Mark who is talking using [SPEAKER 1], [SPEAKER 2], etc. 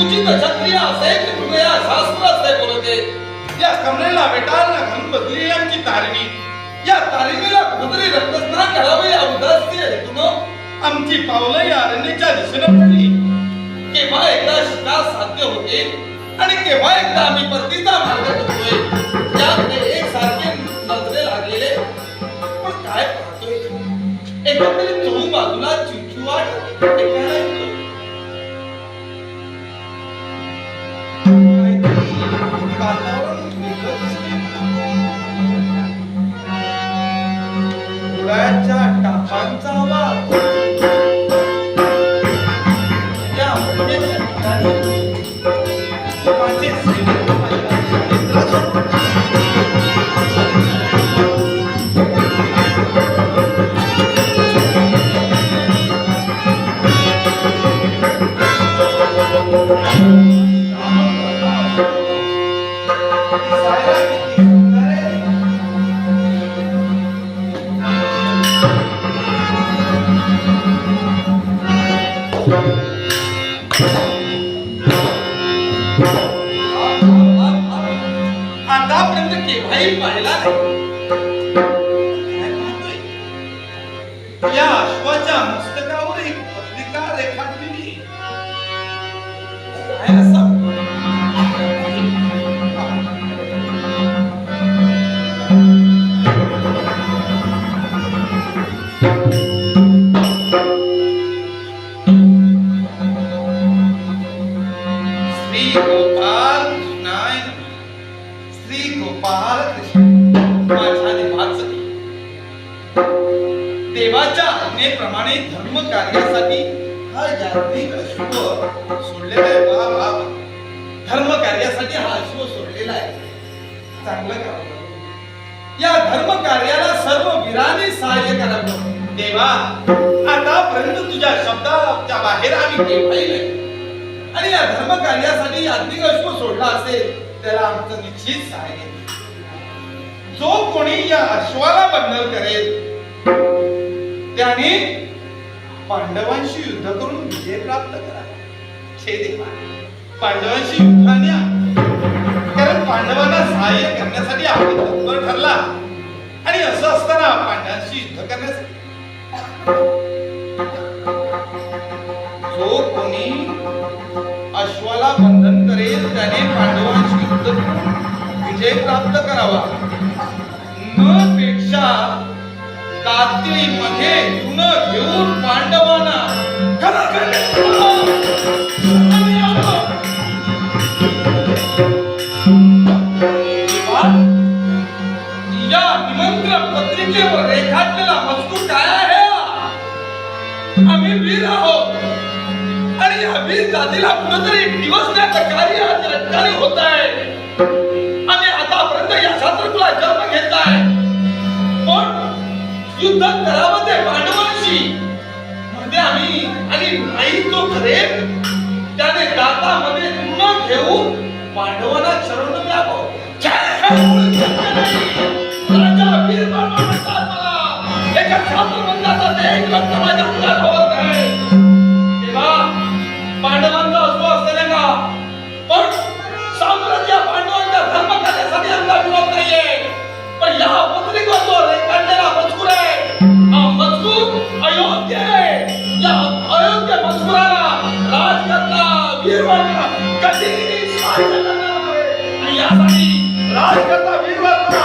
[SPEAKER 1] उचित क्षत्रिय असे की हृदया शास्त्र असे बोलते या कमरेला वेटाळला घालून बदली आमची या तारिणीला कुठेतरी रक्तस्नान या उदास्य हेतून आमची पावलं या अरण्याच्या दिशेनं पडली. केव्हा एकदा शिकार साध्य होते आणि केव्हा एकदा आम्ही परतीचा मार्ग करतोय याकडे एक सारखे नजरे लागलेले पण काय पाहतोय एकंदरीत चहू बाजूला चिंचुवाट ऐकायला येतो आतापर्यंत केव्हाही पाहिला नाही. श्री गोपाल कृष्ण माझ्या देवाचं देवाच्या आज्ञेप्रमाणे धर्म कार्यासाठी हा यात्रिक अश्व सोडलेला आहे. वा वा धर्म कार्यासाठी हा अश्व सोडलेला आहे. चांगलं काम. या धर्म कार्याला सर्व वीराने सहाय्य करावं. देवा आतापर्यंत तुझ्या शब्दाच्या बाहेर आम्ही केव्हाही नाही. आणि या धर्म कार्यासाठी यात्रिक अश्व सोडला असेल त्याला आमचं निश्चित आहे. जो कोणी या अश्वाला बंडल करेल त्याने पांडवांशी युद्ध करून विजय प्राप्त करा. देवा. पांडवांशी युद्धाने कारण पांडवांना सहाय्य करण्यासाठी आपण तत्पर ठरला. आणि असं असताना पांडवांशी युद्ध करण्यासाठी. जो कोणी अश्वाला बंधन करेल त्याने पांडवांशी युद्ध विजय प्राप्त करावा. न पेक्षा मध्ये गुण घेऊन पांडवांना या पत्रिकेवर रेखाटलेला मजकूर काय आहे? आम्ही वीर आहोत. आणि या वीर जातीला कुठेतरी दिवस कार्य होत आहे. आणि आतापर्यंत या छात्रकुला जन्म घेतलाय पण युद्ध करावं ते पांडवांशी म्हणजे आम्ही आणि नाही तो करेल त्याने दातामध्ये न घेऊन पांडवांना शरण द्यावं. राजा वीर म्हणतात मला एका छात्रबंधाचा देह रक्त कधीही आणि यासाठी राजकर्ता वीरवर्मा